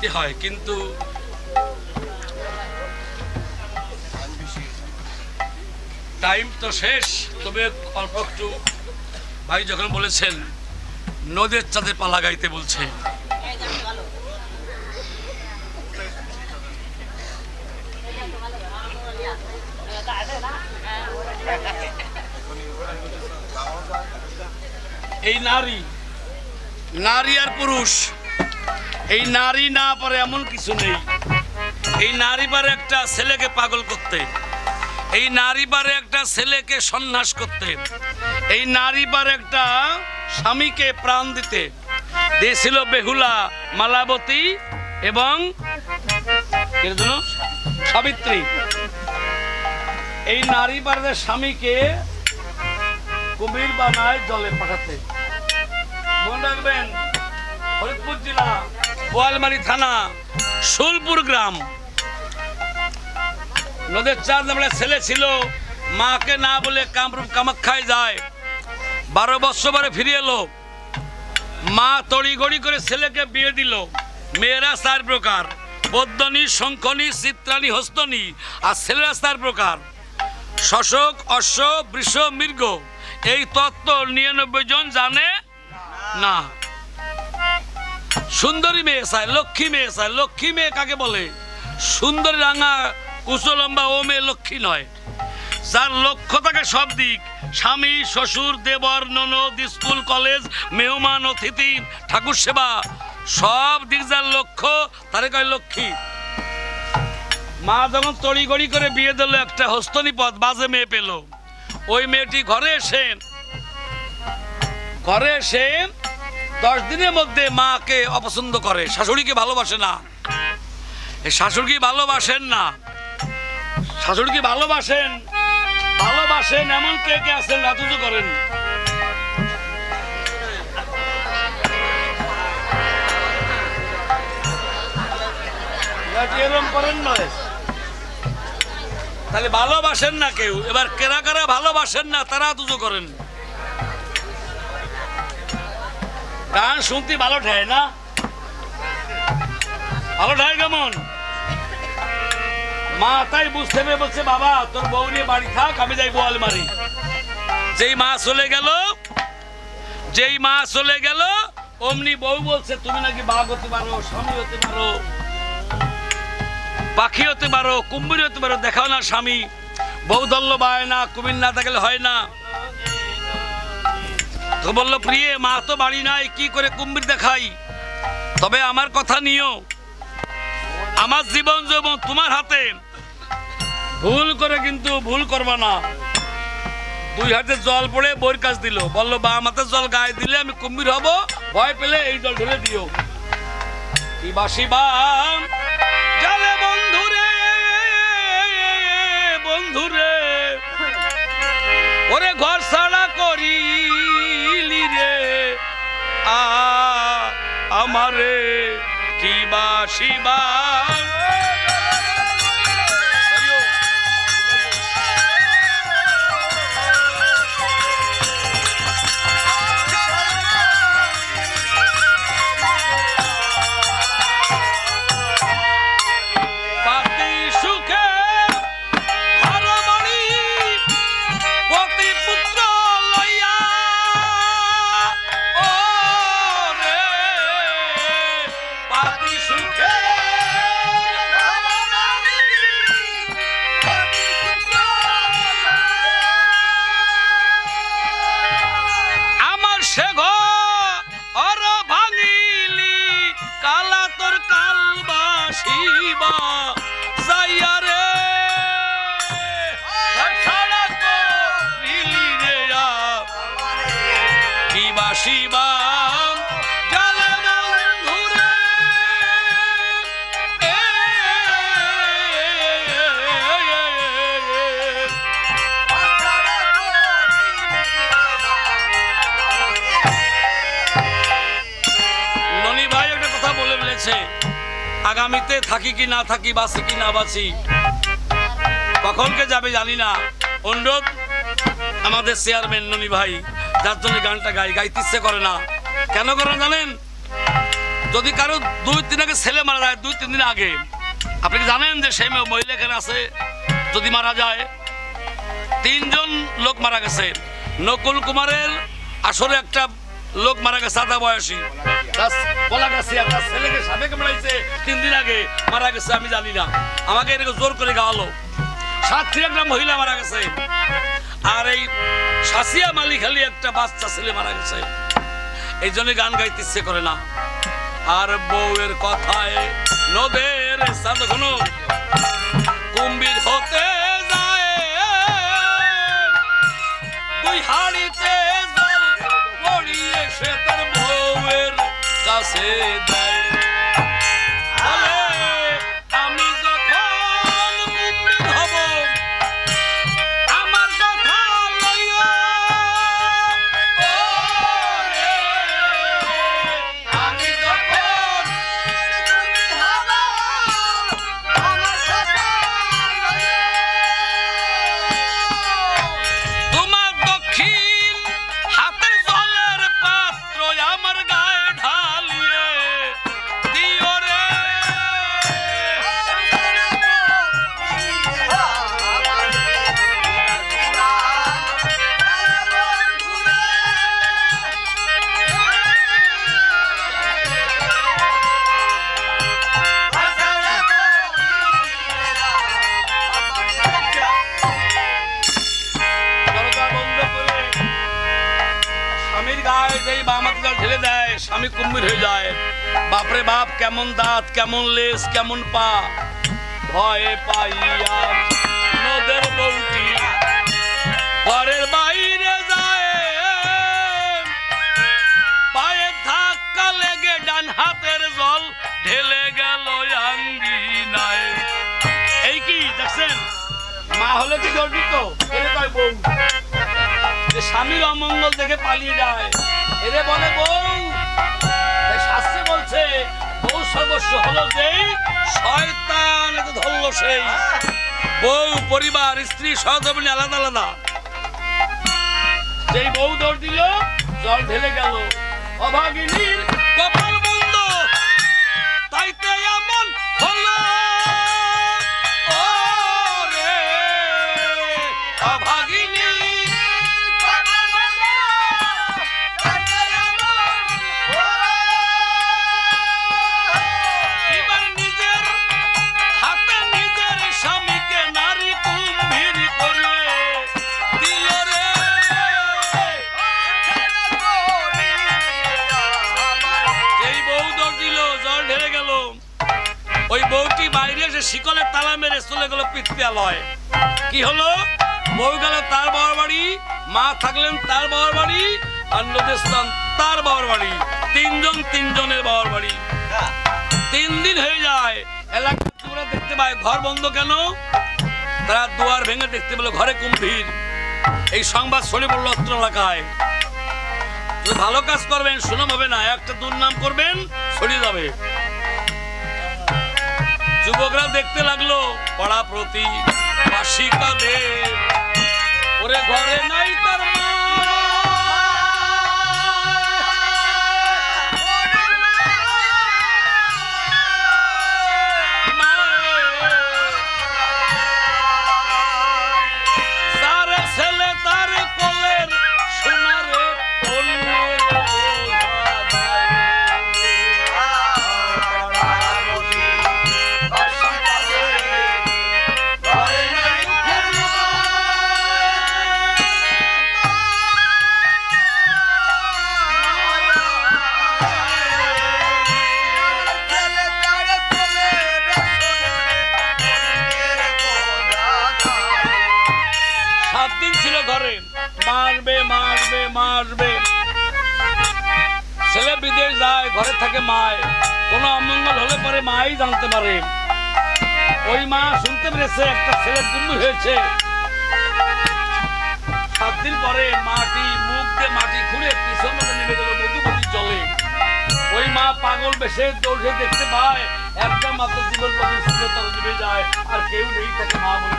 গাইতে হয়, কিন্তু টাইম তো শেষ। তবে অল্প একটু ভাই যখন বলেছেন, নদের চাঁদে পালা গাইতে বলছে। এই নারী নারী আর পুরুষ। এই নারী না পারে এমন কিছু নেই। এই নারী পারে একটা ছেলেকে পাগল করতে। এই নারী পারে একটা ছেলেকে সন্ন্যাস করতে। এই নারী পারে একটা স্বামীকে প্রাণ দিতে। দিয়েছিল বেহুলা, মালাবতী এবং সাবিত্রী। এই নারী পারে স্বামীকে কুমির বানায় জলে পাঠাতে। মনে রাখবেন, ফরিদপুর জেলা বোয়ালমারি থানা, শুলপুর গ্রাম। নদের চাঁদ নামে ছেলে ছিল, মাকে না বলে কামরূপ কামাখ্যায় যায়। বারো বছর পরে ফিরে এলো। মা তড়িগড়ি করে ছেলেকে বিয়ে দিল। মেয়েরা চার প্রকার। পদ্মনী শঙ্খনী চিত্রাণী হস্তনী আর ছেলেরা চার প্রকার। শশক, অশ্ব, বৃষ, মৃগ, এই তত্ত্ব নিরানব্বই জন জানে না। সুন্দরী মেয়ে চায়, লক্ষ্মী মেয়ে চায়। লক্ষ্মী মেয়ে কাকে বলে? সুন্দরী রাঙা কুচলম্বা ও মেয়ে লক্ষ্মী নয়। যার লক্ষ্য থাকে সব দিক। স্বামী, শ্বশুর, দেবর, ননদ, স্কুল, কলেজ, মেহমান, অতিথি, ঠাকুর সেবা। সব দিক যার লক্ষ্য, তারে কয় লক্ষ্মী। মা যখন তড়িগড়ি করে বিয়ে দিল, একটা হস্তনিপদ বাজে মেয়ে পেল। ওই মেয়েটি ঘরে এসে ঘরে এসে দশ দিনের মধ্যে মাকে অপছন্দ করে। শাশুড়িকে ভালোবাসে না? শাশুড়ি ভালোবাসেন না? শাশুড়িকে ভালোবাসেন? ভালোবাসেন এমন কে কে আছেন রাতুজু করেন। তাহলে ভালোবাসেন না কেউ? এবার কেরা কারা ভালোবাসেন না তারা দুজো করেন। গান শুনতে ভালো ঠায় না? ভালো ঠায় কেমন? মা, তাই বুঝতে পেরে বলছে বাবা, তোর বউ নিয়ে বাড়ি থাক, আমি যাই বোয়াল মারি যেই মা চলে গেল, যেই মা চলে গেল, অমনি বউ বলছে, তুমি নাকি বাঘ হতে পারো, স্বামী হতে পারো, পাখি হতে পারো, কুম্ভীর হতে পারো, দেখাও না স্বামী। বউ ধরলো বায় না কুমির না থাকলে হয় না। তো বলল, প্রিয়ে, মা তো বাড়ি নাই, কি করে কুম্ভীর দেখাই? তবে আমার কথা নিও। আমার জীবন যৌবন তোমার হাতে। ভুল করে কিন্তু ভুল করবা না। দুই হাতে জল পড়ে বইয়ের কাজ দিল। বলল, বা হাতে জল গায়ে দিলে আমি কুম্ভীর হব। ভয় পেলে এই জল ঢেলে দিও। বাম। জালে বন্ধুরে বন্ধুরে ওরে ঘর ছাড়া করিলি রে আ আমারে কি বাসিবা কথা আগামীতে থাকি কি না থাকি, বাঁচি কি না বাঁচি কখনকে যাবে জানি না। অনুরোধ আমাদের চেয়ারম্যান ননি ভাই, যার জন্য গানটা গাই, গাইতে ইচ্ছে করে না। কেন করে জানেন? যদি কারও দুই তিন আগে ছেলে মারা যায়, দুই তিন দিন আগে, আপনি জানেন যে সেই মহিলা এখানে আছে? যদি মারা যায়, তিনজন লোক মারা গেছে। নকুল কুমারের আসলে একটা লোক মারা গেছে আধা বয়সী। বলা গেছে, একটা ছেলেকে সাবেক মারাইছে, তিন দিন আগে মারা গেছে, আমি জানি না। আমাকে এরকম জোর করে গাওয়ালো। সাতটি একটা মহিলা মারা গেছে। আর এই সাসিয়া মালিক খালি একটা বাচ্চা ছেলে মারা গেছে। এই জন্য গান গাইতে ইচ্ছে করে না। আর বউয়ের কথায় নদের সাদ ঘন কুম্ভীর হতে কাছে কেমন দাঁত, কেমন লেজ, কেমন পা? ভয়ে পাইয়া নদের বউটি ঘরের বাইরে যায়। পায়ে ধাক্কা লেগে ডান হাতের জল ঢেলে গেল এই কি, দেখছেন? মা হলে কি গর্বিত? স্বামীর অমঙ্গল দেখে পালিয়ে যায়। এরে বলে, বউ সর্বস্ব হলো যেই শয়তান এত ধরলো সেই। বউ, পরিবার, স্ত্রী সহধর্মিনী আলাদা আলাদা। যেই বউ দৌড় দিল, জল ঢেলে গেল। অভাগিনীর কপাল এসে শিকলের তালা মেরে চলে গেল পিত্রালয়। কি হলো? বউ গেল তার বাবার বাড়ি, মা থাকলেন তার বাবার বাড়ি আর নদেস্তান তার বাবার বাড়ি, তিনজন তিনজনের বাবার বাড়ি। তিন দিন হয়ে যায় এলাকা দেখতে পায় ঘর বন্ধ কেন? তারা দুয়ার ভেঙে দেখতে পেল ঘরে কুম্ভীর। এই সংবাদ ছড়িয়ে পড়ল অত্র এলাকায়। ভালো কাজ করবেন, সুনাম হবে না, একটা দুর্নাম করবেন, ছড়িয়ে যাবে। যুবকরা দেখতে লাগল পড়া প্রতি ঘরে নাই তার মা। আর কেউ নেই তাকে মা বলে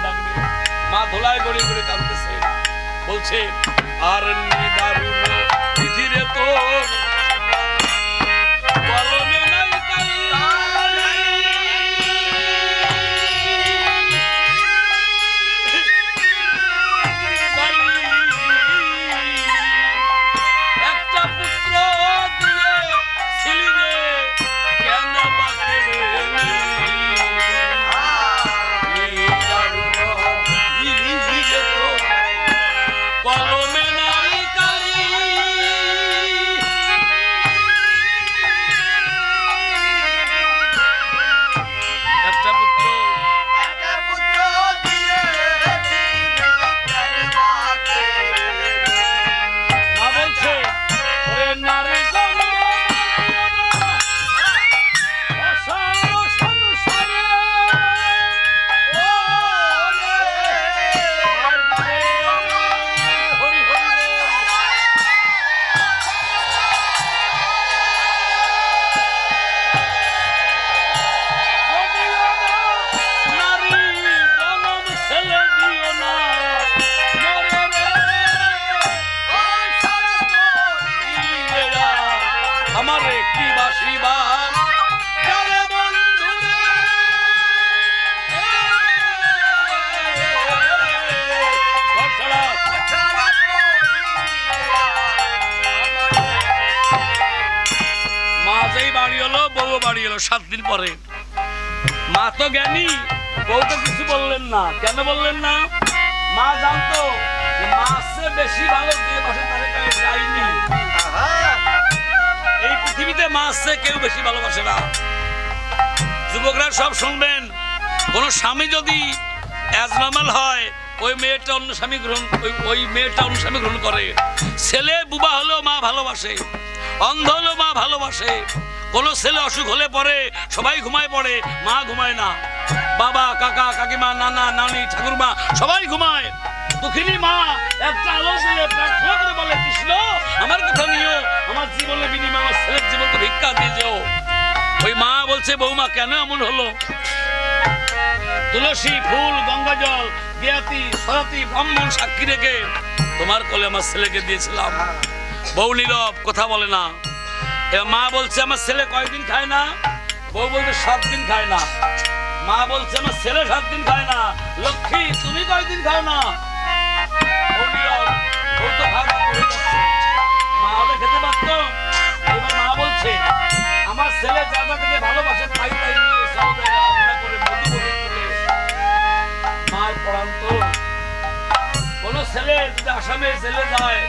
মা ধোলায় গড়ে গড়ে কাঁদতেছে। বলছে আর নিদারুণ। যেই বাড়ি হলো বউ বাড়ি হলো সাত দিন পরে। মা তো জ্ঞানী, বউ তো কিছু বললেন না। কেন বললেন না? মা জানতো মাসে বেশি ভালো যায়নি। এই পৃথিবীতে মাসে কেউ বেশি ভালোবাসে না। যুবকরা সব শুনবেন, কোন স্বামী যদি অ্যাজনর্মাল হয়, ওই মেয়েটা অন্য স্বামী গ্রহণ ওই মেয়েটা অন্য স্বামী গ্রহণ করে। ছেলে বুবা হলেও মা ভালোবাসে। অন্ধ মা ভালোবাসে। কোন ছেলে অসুখ হলে পরে, সবাই ঘুমায় পড়ে, মা ঘুমায় না। বাবা, কাকা, কাকিমা, নানা, নানি, ঠাকুরমা, সবাই ঘুমায়। দুঃখিনী মা, একটা আলো দিলে প্রার্থনা করে বলে, কৃষ্ণ, আমার কথা নিও। আমার জীবনের বিনিময়ে আমার ছেলের জীবনকে ভিক্ষা দিয়ে যাও। ওই মা বলছে, বৌমা, কেন এমন হলো? তুলসী ফুল, গঙ্গা জল, জ্ঞাতি, সরাতি, ব্রাহ্মণ সাক্ষী রেখে তোমার কোলে আমার ছেলেকে দিয়েছিলাম। বউ নীরব, কথা বলে না। মা বলছে, আমার ছেলে কয়দিন খায় না? বউ বলছে সাত দিন খায় না। মা বলছে, আমার ছেলে সাত দিন খায় না। লক্ষ্মী, তুমি কয়দিন খাও না? ছেলে যদি আসামে ছেলে যায়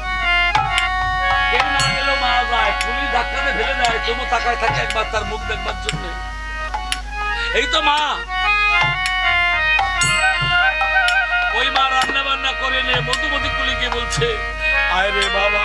কেউ ধাক্কাতে ফেলে দেয়, তবু তাকায় থাকে একবার তার মুখ দেখবার জন্য। এই তো মা। ওই মা রান্না বান্না করে নে মধুমতি কুলিকে বলছে, আয় রে বাবা।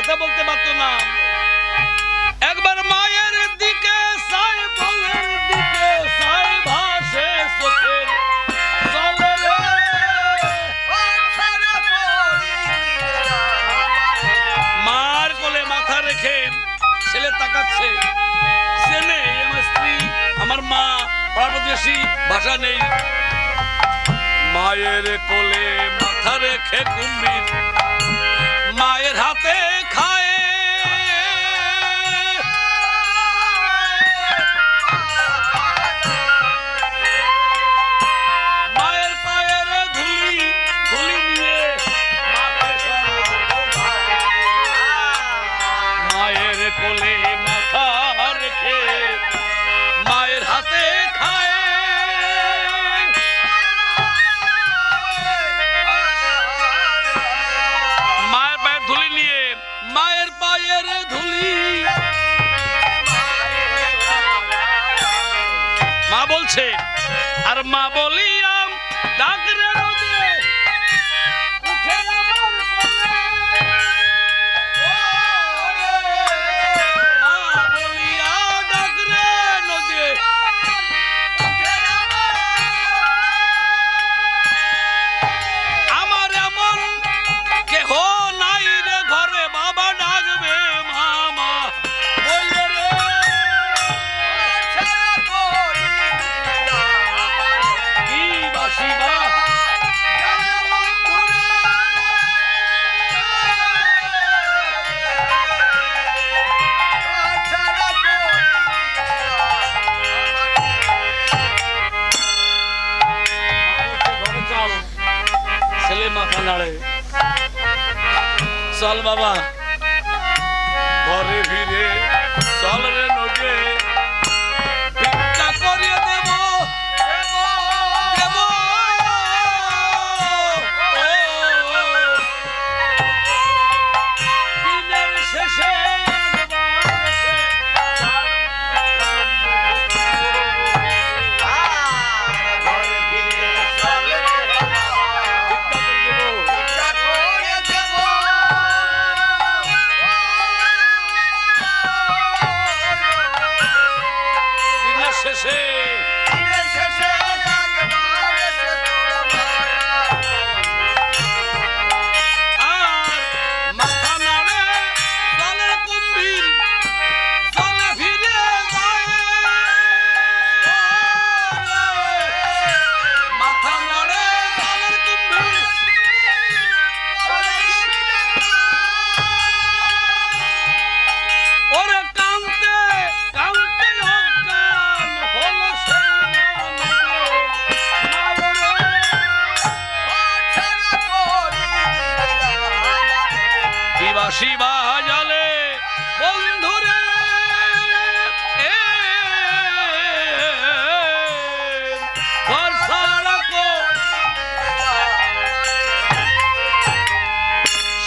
কথা বলতে পারত না। একবার মায়ের দিকে দিকে মার কোলে মাথা রেখে ছেলে তাকাচ্ছে। ছেলে স্ত্রী, আমার মা ভাষা নেই। মায়ের কোলে মাথা রেখে কুমির মায়ের হাতে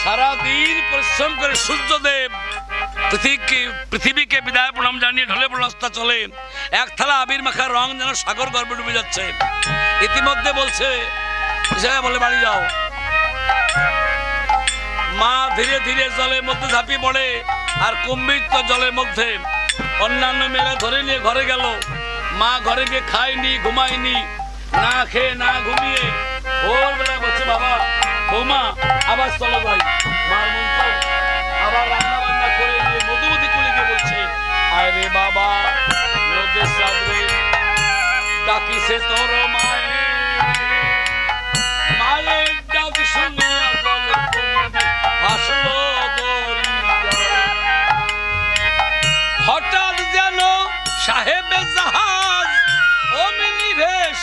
সারাদিন পরিশ্রম করে সূর্যদেব পৃথিবীকে পৃথিবীকে বিদায় প্রণাম জানিয়ে ঢলে প্রস্তা চলে। এক থালা আবির মাখার রং যেন সাগর গর্ভে ডুবে যাচ্ছে। ইতিমধ্যে বলছে বলে বাড়ি যাও। মা ধীরে ধীরে জলের মধ্যে ঝাঁপিয়ে পড়ে আর কুম্ভীর তো জলের মধ্যে অন্যান্য মেয়েরা ধরে নিয়ে ঘরে গেল। মা ঘরে গিয়ে খায়নি, ঘুমায়নি, না খেয়ে, না ঘুমিয়ে ভোরবেলা বলছে, বাবা, বৌমা, আবার চলো ভাই। করে আয় বাবা নদীর তোর মায়ে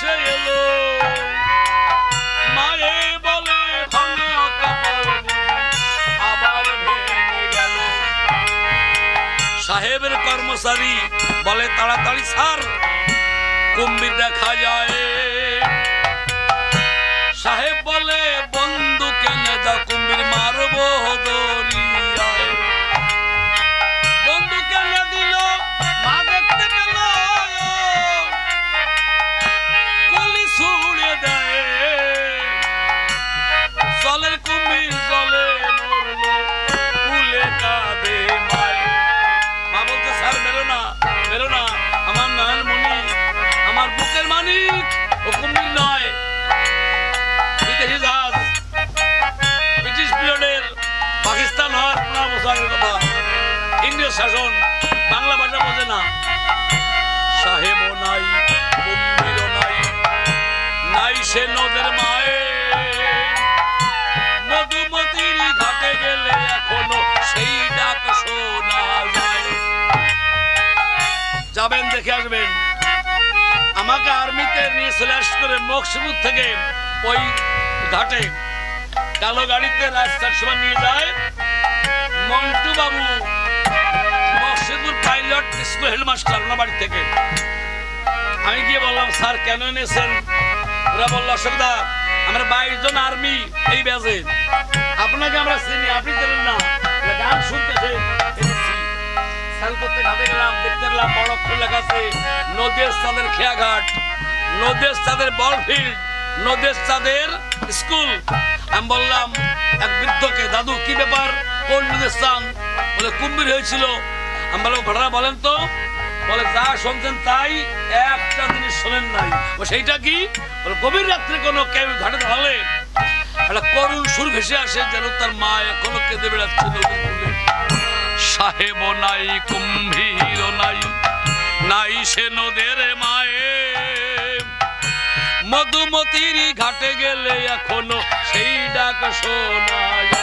ভেসে এলো। মায়ে বলে ভাঙা আবার ভেঙে গেল। সাহেবের কর্মচারী বলে, তাড়াতাড়ি সার কুম্ভীর দেখা যায়। সাহেব বলে বন্ধু কেনে কুম্ভীর মারবো, দরিয়ায়। কালো গাড়িতে রাস্তার সময় নিয়ে যায়। Montu Babu Maksidur pilot school headmaster ওনার বাড়ি থেকে। আমি গিয়ে বললাম, স্যার, কেন এনেছেন? ওরা বলল, অসুবিধা, আমরা বাইশ জন আর্মি এই ব্যাজে আপনাকে আমরা চিনি, আপনি জানেন না। গান শুনতেছে গেলাম দেখতে লেখা আছে তাদের খেয়াঘাট। নদের তাদের স্কুল। আমি বললাম, এক বৃদ্ধকে, দাদু, কি ব্যাপার? কোন স্থান? বলে, কুম্ভীর হয়েছিল। আমি বললাম, ঘটনা বলেন তো। বলে, যা শুনছেন তাই, একটা জিনিস শোনেন নাই। ও সেইটা কি? বলে, গভীর রাত্রে কোনো কেউ ঘাটে দাঁড়ালে একটা করুণ সুর ভেসে আসে, যেন তার মা এখনও কেঁদে বেড়াচ্ছে সাহেব নাই কুম্ভীর নাই নাই সে নদের মায়ে। মধুমতির ঘাটে গেলে এখনও ডাক শোনা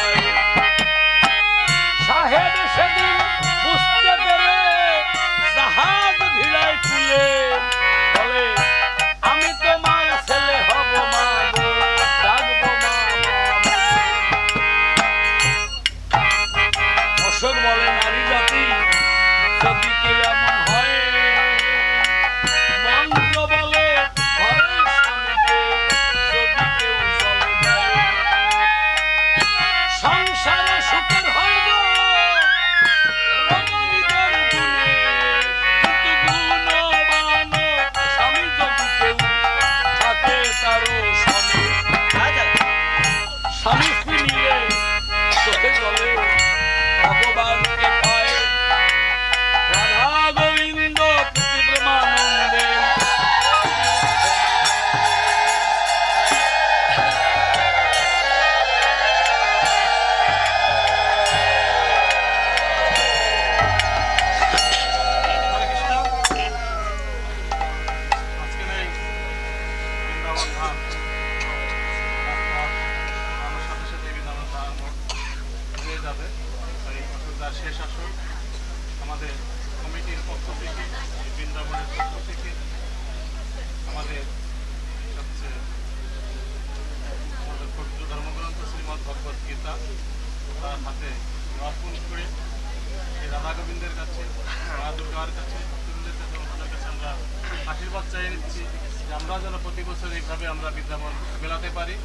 তার অর্পণ করে রাধা গোবিন্দের কাছে, মা দুর্গার কাছে ভক্তবৃন্দের কাছে ওনাদের কাছে আমরা আশীর্বাদ চাই নিচ্ছি যে আমরা যেন প্রতি বছর এইভাবে আমরা বিদ্যামন মেলাতে পারি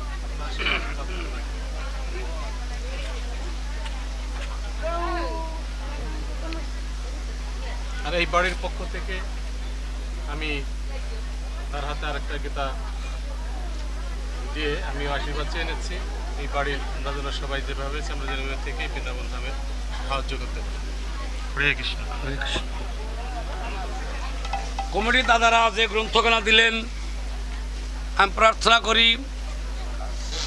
আর এই বাড়ির পক্ষ থেকে আমি তার হাতে আর একটা গীতা দিয়ে আমি আশীর্বাদ চেয়ে নিচ্ছি। এই বাড়ির আমরা যেন সবাই যেভাবে আমরা যেন থেকে বৃন্দাবন ধামে সাহায্য করতে পারি। হরে কৃষ্ণ। হরে কৃষ্ণ। কমিটির দাদারা যে গ্রন্থখানা দিলেন আমি প্রার্থনা করি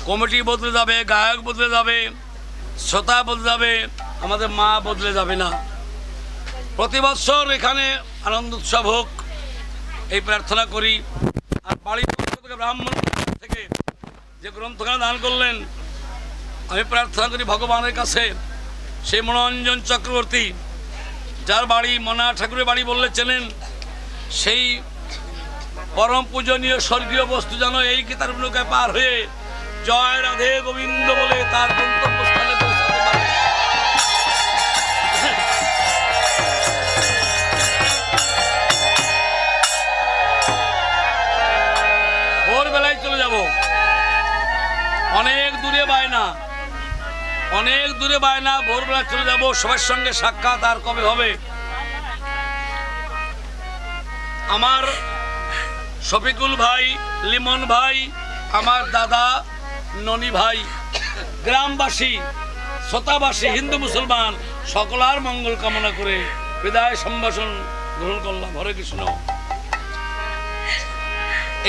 কমিটি বদলে যাবে গায়ক বদলে যাবে শ্রোতা বদলে যাবে আমাদের মা বদলে যাবে না। প্রতি বছর এখানে আনন্দ উৎসব হোক এই প্রার্থনা করি। আর থেকে ব্রাহ্মণ থেকে যে গ্রন্থখানা দান করলেন, আমি প্রার্থনা করি ভগবানের কাছে। সেই মনোরঞ্জন চক্রবর্তী, যার বাড়ি মনা ঠাকুরের বাড়ি বললে চেনেন, সেই পরম পূজনীয় স্বর্গীয় বস্তু যেন এই গীতার পার হয়ে জয় রাধে গোবিন্দ বলে তার গন্তব্যস্থানে অনেক দূরে বায়না। অনেক দূরে বায়না, ভোরবেলা চলে যাব, সবার সঙ্গে সাক্ষাৎ আর কবে হবে? আমার শফিকুল ভাই, লিমন ভাই, আমার দাদা ননি ভাই, গ্রামবাসী, শ্রোতাবাসী, হিন্দু মুসলমান, সকলার মঙ্গল কামনা করে বিদায় সম্ভাষণ গ্রহণ করলাম। হরে কৃষ্ণ।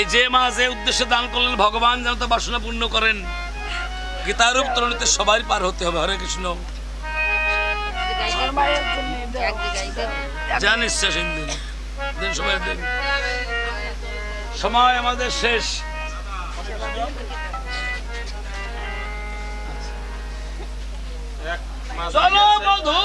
এই যে মা যে উদ্দেশ্যে দান করলেন ভগবান যেন তো বাসনা পূর্ণ করেন। গীতারূপ তরণীতে সবাই পার হতে হবে। হরে কৃষ্ণ। যান ইচ্ছা সেন দিন দিন সময় দিন। সময় আমাদের শেষ। চলো। বধু